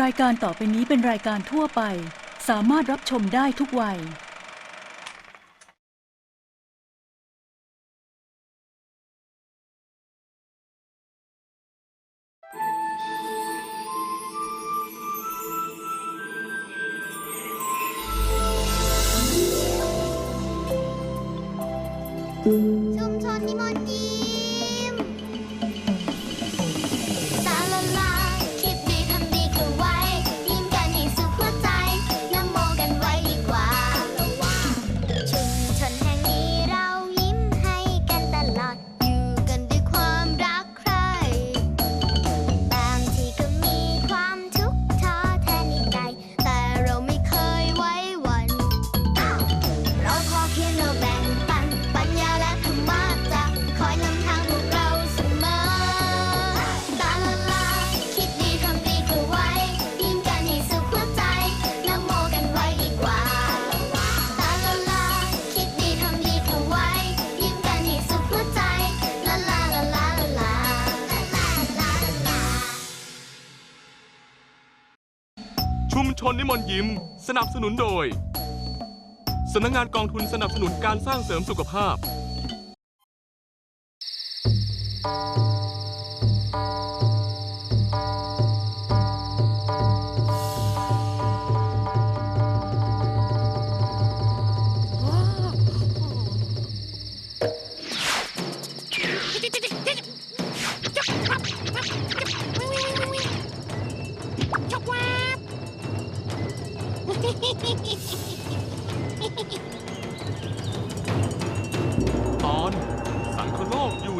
รายการต่อไปนี้เป็นรายการทั่วไป สามารถรับชมได้ทุกวัย ชุมชนนิมนต์ยิ้ ชนนิมนต์ยิ้ม สนับสนุนโดยสำนักงานกองทุนสนับสนุนการสร้างเสริมสุขภาพ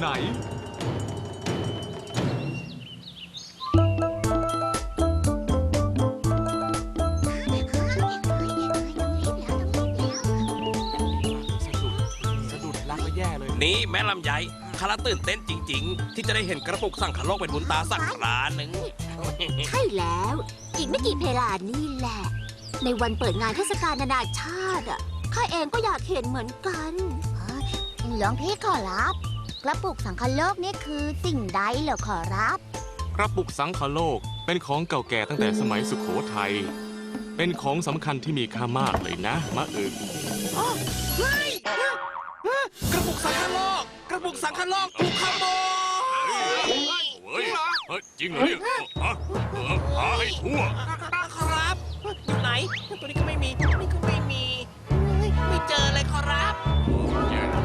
ไหนสะดุดสะดุดรักแล้วแย่เลยนี่แม่ลำไยคาราตื่นเต้นจริง ๆ ที่จะได้เห็นกระปุกสั่งขโลกเป็นบุญตาสักคราหนึ่งใช่แล้ว อีกไม่กี่เพลานี่แหละ ในวันเปิดงานเทศกาลนานาชาติอะข้าเองก็อยากเห็นเหมือนกัน หลวงพี่ขอรับก ระปุกสังคโลกนี่คือสิ่งใดเหรอขอรับ กระปุกสังคโลกเป็นของเก่าแก่ตั้งแต่สมัยสุขโขทัย เป็นของสำคัญที่มีค่ามากเลยนะ มะอึกกระปุกสังขโลก กระปุกสังขโลกถูกขโมยเฮ้ยเฮ้ยจริงเหรอเนี่ยฮะหาให้ทั่วครับอยู่ไหนตัวนี้ก็ไม่มีตัวนี้ก็ไม่มีเฮ้ยไม่เจอเลยขอรับ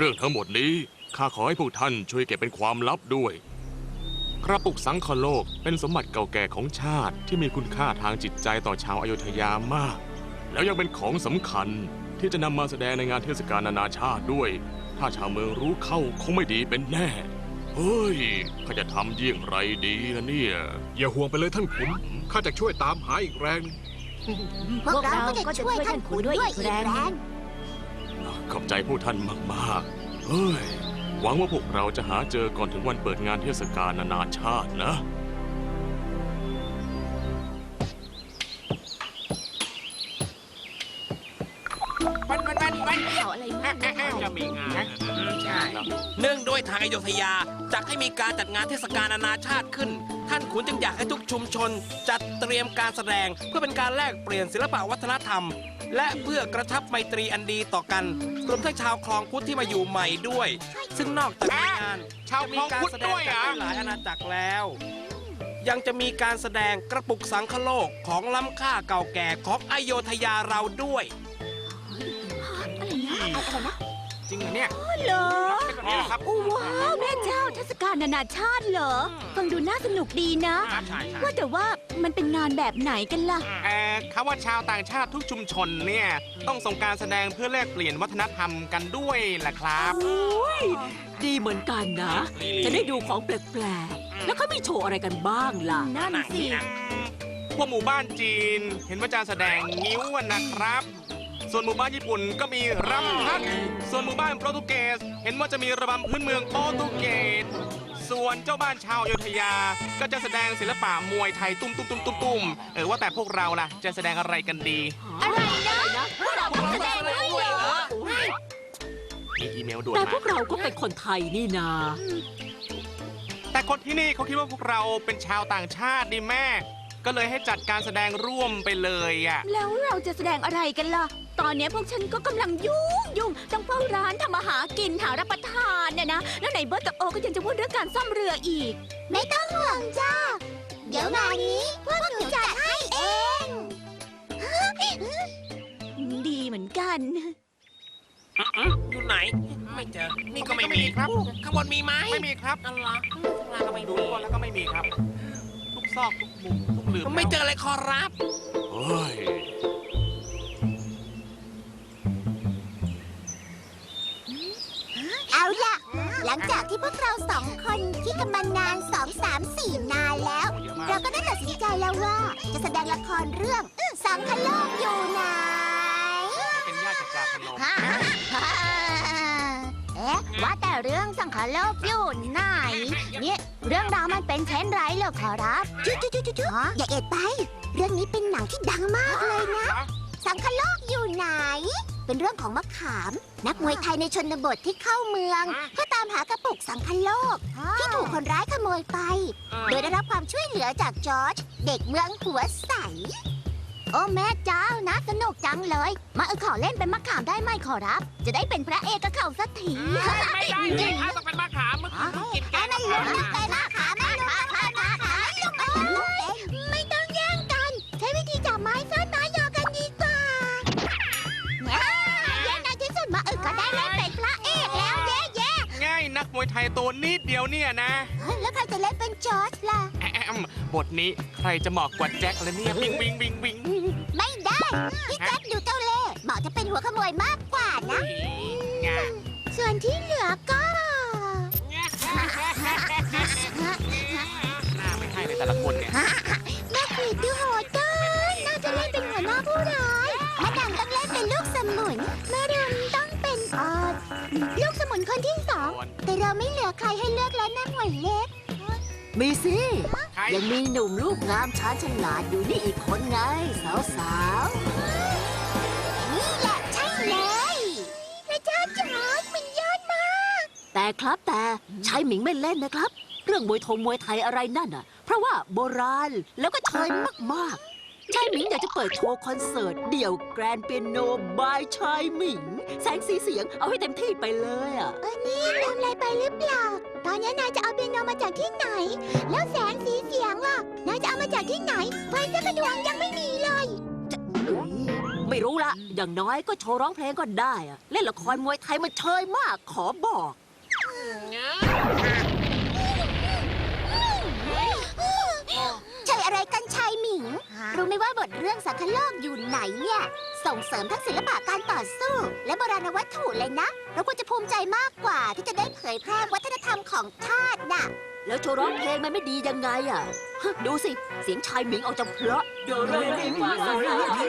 เรื่องทั้งหมดนี้ข้าขอให้พวกท่านช่วยเก็บเป็นความลับด้วย กระปุกสังคโลกเป็นสมบัติเก่าแก่ของชาติที่มีคุณค่าทางจิตใจต่อชาวอโยธยามาก แล้วยังเป็นของสำคัญที่จะนำมาแสดงในงานเทศกาลนานาชาติด้วย ถ้าชาวเมืองรู้เข้าคงไม่ดีเป็นแน่ เฮ้ยข้าจะทำเยี่ยงไรดีล่ะเนี่ย อย่าห่วงไปเลยท่านขุนข้าจะช่วยตามหาอีกแรง พวกเราก็จะช่วยท่านขุนด้วยอีกแรง ขอบใจพวกท่านมากๆ เฮ้ย หวังว่าพวกเราจะหาเจอก่อนถึงวันเปิดงานเทศกาลนานาชาตินะ จะมีงานใช่ เนื่องด้วยทางอโยธยาจัดให้มีการจัดงานเทศกาลนานาชาติขึ้น ท่านขุนจึงอยากให้ทุกชุมชน จัดเตรียมการแสดงเพื่อเป็นการแลกเปลี่ยนศิลปะวัฒนธรรม และเพื่อกระชับไมตรีอันดีต่อกันรวมทั้งชาวคลองพุทธที่มาอยู่ใหม่ด้วย ซึ่งนอกจากงานชาวคลองพุทธด้วยเหรอจะมีการแสดงจากหลายอาณาจักรแล้ว ยังจะมีการแสดงกระปุกสังคโลกของล้ำค่าเก่าแก่ของอโยธยาเราด้วย อะไรนะอะไรนะ จริงเหรอเนี่ยเหรอเป็นแบบนี้เหรอครับโอ้ว้าวแม่เจ้าเทศกาลนานาชาติเหรอ ฟังดูน่าสนุกดีนะใช่ใช่ใช่ว่าแต่ว่ามันเป็นงานแบบไหนกันล่ะ เอ่อคำว่าชาวต่างชาติทุกชุมชนเนี่ยต้องส่งการแสดงเพื่อแลกเปลี่ยนวัฒนธรรมกันด้วยล่ะครับ โอ้ยดีเหมือนกันนะ จะได้ดูของแปลกๆ แล้วเขามีโชว์อะไรกันบ้างล่ะ นั่นสิ พวกหมู่บ้านจีนเห็นว่าจะแสดงนิ้วอะนะครับ ส่วนหมู่บ้านญี่ปุ่นก็มีรำพัด ส่วนหมู่บ้านโปรตุเกส เห็นว่าจะมีระบำพื้นเมืองโปรตุเกส ส่วนเจ้าบ้านชาวอยุธยา ก็จะแสดงศิลปะมวยไทยตุ้มตุ้มตุ้มตุ้มตุ้มเออว่าแต่พวกเราล่ะ จะแสดงอะไรกันดี อะไรนะพวกเราก็แสดงด้วยเหรอมีอีเมลด่วนแต่มาพวกเราก็เป็นคนไทยนี่นา แต่คนที่นี่เขาคิดว่าพวกเราเป็นชาวต่างชาติดิแม่ ก็เลยให้จัดการแสดงร่วมไปเลยอะ แล้วเราจะแสดงอะไรกันล่ะ ตอนนี้พวกฉันก็กำลังยุ่งยุ่งต้องเฝ้าร้านทำอาหารกินหารับประทานเนี่ยนะ แล้วไหนเบิร์ตกับโอก็ยังจะพูดเรื่องการซ่อมเรืออีก ไม่ต้องห่วงจ้า เดี๋ยวงานนี้พวกหนูจัดให้เอง ดีเหมือนกันอยู่ไหน ไม่เจอ นี่ก็ไม่มีครับ ข้างบนมีไหมไม่มีครับนั่นเหรอข้างล่างก็ไม่ดูมีก่อนแล้วก็ไม่มีครับ ทุกซอกทุกมุมทุกหลืมไม่เจออะไรขอรับ เฮ้ย หลังจากที่พวกเราสองคนคิดกันมานานสองสามสี่นานแล้วเยอะมากเราก็ได้ตัดสินใจแล้วว่า จะแสดงละครเรื่องสังคโลกอยู่ไหนเป็นญาติจากจาพนมฮะเอ๊ะว่าแต่เรื่องสังคโลกอยู่ไหนเนี่ยเรื่องราวมันเป็นเช่นไรเหรอขอรับจุ๊จุ๊จุ๊จุ๊อย่าเอ็ดไป เรื่องนี้เป็นหนังที่ดังมากเลยนะ สังคโลกอยู่ไหน เป็นเรื่องของมะขาม นักมวยไทยในชนบทที่เข้าเมือง เพื่อตามหากระปุกสังคโลก ที่ถูกคนร้ายขโมยไป โดยได้รับความช่วยเหลือจากจอร์จเด็กเมืองหัวใส โอ้แม่เจ้านะสนุกจังเลย มาเออขอเล่นเป็นมะขามได้ไหมขอรับ จะได้เป็นพระเอกกับเขาสักทีไม่ได้เลยครับต้องเป็นมะขามมะขามต้องกินแกงไม่รู้นะเป็น วยไทยตัวนิดเดียวเนี่ยนะ แล้วใครจะเล่นเป็นจอร์จล่ะ แอมบทนี้ใครจะเหมาะกว่าแจ็คละเนี่ยวิงวิงวิงวิงไม่ได้ พี่แจ็คดูเจ้าเล่ห์เหมาะจะเป็นหัวขโมยมากกว่านะงาส่วนที่เหลือก็ หน้าไม่ใช่เลยแต่ละคนเนี่ย แม่กรีดดูโหดเกินน่าจะเล่นเป็นหัวหน้าผู้ร้ายแม่ดังต้องเล่นเป็นลูกสมุนแม่รุนต้องเป็นออดลูกสมุน คนที่สอง แต่เราไม่เหลือใครให้เลือกแล้วนะหน่วยเล็ก มีสิ ใคร ยังมีหนุ่มลูกงามช้าญฉลาดอยู่นี่อีกคนไง สาวสาวนี่แหละใช่เลยพระเจ้าจอร์จมันยอดมาก ๆแต่ครับแต่ชายหมิงไม่เล่นนะครับ เรื่องมวยทงมวยไทยอะไรนั่นอะ เพราะว่าโบราณแล้วก็เชยมากๆ ชายหมิงอยากจะเปิดโชว์คอนเสิร์ต เดี่ยวแกรนเปียโนบายชายหมิง แสงสีเสียงเอาให้เต็มที่ไปเลยอะ เออนี่ลืมอะไรไปหรือเปล่า ตอนนี้นายจะเอาเปียโนมาจากที่ไหน แล้วแสงสีเสียงล่ะ นายจะเอามาจากที่ไหนไฟสักกระดวงยังไม่มีเลยเอ้ยไม่รู้ละ อย่างน้อยก็โชว์ร้องเพลงก็ได้อะเล่นละครมวยไทยมันเชยมากขอบอก ใช่อะไรกันชายหมิง รู้ไหมว่าบทเรื่อง สังคโลกอยู่ไหนเนี่ยส่งเสริมทั้งศิลปะการต่อสู้ และโบราณวัตถุเลยนะ เราควรจะภูมิใจมากกว่าที่จะได้เผยแพร่วัฒนธรรมของชาติน่ะ แล้วโชว์ร้องเพลงมันไม่ดียังไงอะฮะดูสิ เสียงชายหมิงออกจะเพราะโดเรมีฟาซลาที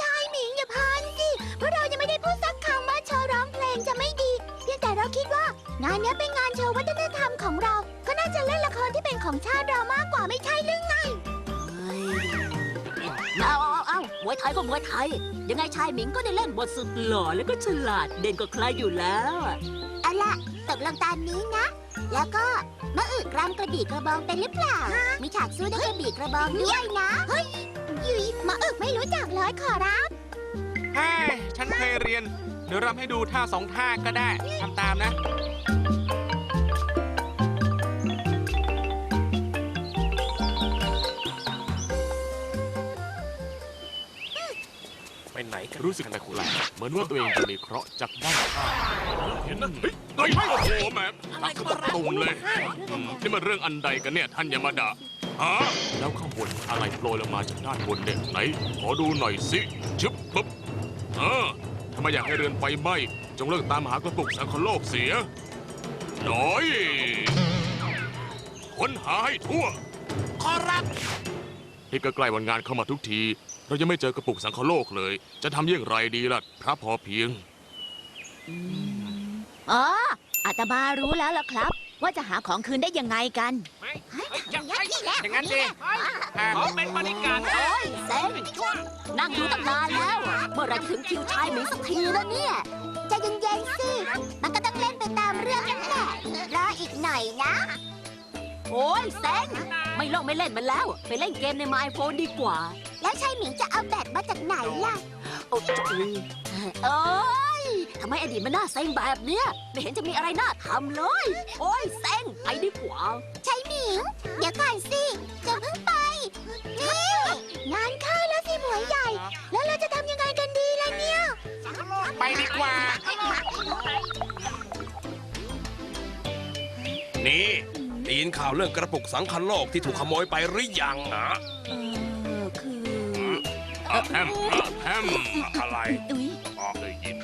ชายหมิงอย่าพานสิเพราะเรายังไม่ได้พูดสักคำว่าโชว์ร้องเพลงจะไม่ดี เพียงแต่เราคิดว่างานนี้เป็นงานโชว์วัฒนธรรมของเรา ก็น่าจะเล่นละครที่เป็นของชาติเรามากกว่าไม่ใช่หรือ ยไทยก็มวยไทย ยังไงชายหมิงก็ได้เล่นบทสุดหล่อแล้วก็ฉลาดเด่นกว่าใครอยู่แล้วอะเอาล่ะตกลงตามนี้นะ แล้วก็มะอึกรำกระบี่กระบองเป็นหรือเปล่า มีฉากสู้ด้วยกระบี่กระบองด้วยนะเฮ้ยยุยมะอึกไม่รู้จักเลยขอรับเฮ้ยฉันเคยเรียน เดี๋ยวรำให้ดูท่าสองท่าก็ได้ทำตามนะ ไปไหนกันรู้สึกแปลกๆเหมือนว่าตัวเองจะมีเคราะห์จากด้านข้างเห็นนะเฮ้ยเฮ้ยโอ้โหแหม่ตักสะบักตุ่มเลยอืมนี่มันเรื่องอันใดกันเนี่ยท่านยามาดะฮะแล้วข้างบนอะไรโปรยลงมาจากด้านบนเนี่ยไหน ขอดูหน่อยสิชึบปึ๊บเออถ้าไม่อยากให้เรือนไฟไหม้จงเลิกตามหากระปุกสังคโลกเสียหน่อยค้นหาให้ทั่ว ขอรับที่ใกล้ๆวันงานเข้ามาทุกที เรายังไม่เจอกระปุกสังคโลกเลย จะทำอย่างไรดีล่ะพระพอเพียง อ๋ออาตมารู้แล้วล่ะครับ ว่าจะหาของคืนได้ยังไงกันอย่างนั้นดิขอเป็นบริการโอ้ยเซ็งนั่งดูตั้งนานแล้ว เมื่อไหรจะถึงคิวชายหมิงสักทีแล้วเนี่ยใจเย็นๆสิ มันก็ต้องเล่นไปตามเรื่องนั่นแหละรออีกหน่อยนะ โอ้ยเซ็งไม่ลองไม่เล่นมันแล้ว ไปเล่นเกมในมายโฟนดีกว่า แล้วชายหมิงจะเอาแบตมาจากไหนล่ะ โอ้ยเอ้ยทำไมอดีตมันน่าเซ็งแบบเนี้ย ไม่เห็นจะมีอะไรน่าทำเลย โอ้ยเซ็งไปดีกว่าชายหมิง เดี๋ยวก่อนสิจะเพิ่งไป นี่ งานเข้าแล้วสิหมวยใหญ่ แล้วเราจะทำยังไงกันดีล่ะเนี่ย ไปดีกว่า นี่ได้ยินข่าวเรื่องกระปุกสังคันโลกที่ถูกขโมยไปหรือยังอะเออคืออะ แฮมอะแฮมอะไรอุ๊ยอ๋อได้ยิน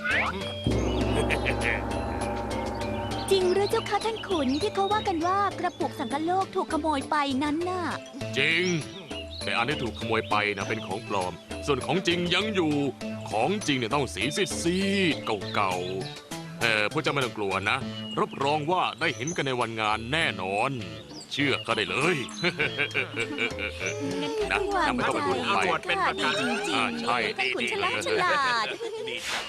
จริงหรือเจ้าคะท่านขุนที่เขาว่ากันว่ากระปุกสังกะโลกถูกขโมยไปนั้นน่ะ จริง แต่อันที่ถูกขโมยไปนะเป็นของปลอม ส่วนของจริงยังอยู่ ของจริงเนี่ยต้องสีซีดๆเก่าๆเออพวกเจ้าไม่ต้องกลัวนะ รับรองว่าได้เห็นกันในวันงานแน่นอน เชื่อก็ได้เลยงั้นก็ต้องวางนะไม่ต้องไปพูดใจไปค่ะดีจริงอ่าๆใช่ท่านขุนดีฉๆลาดเลยฉลาดดีจัง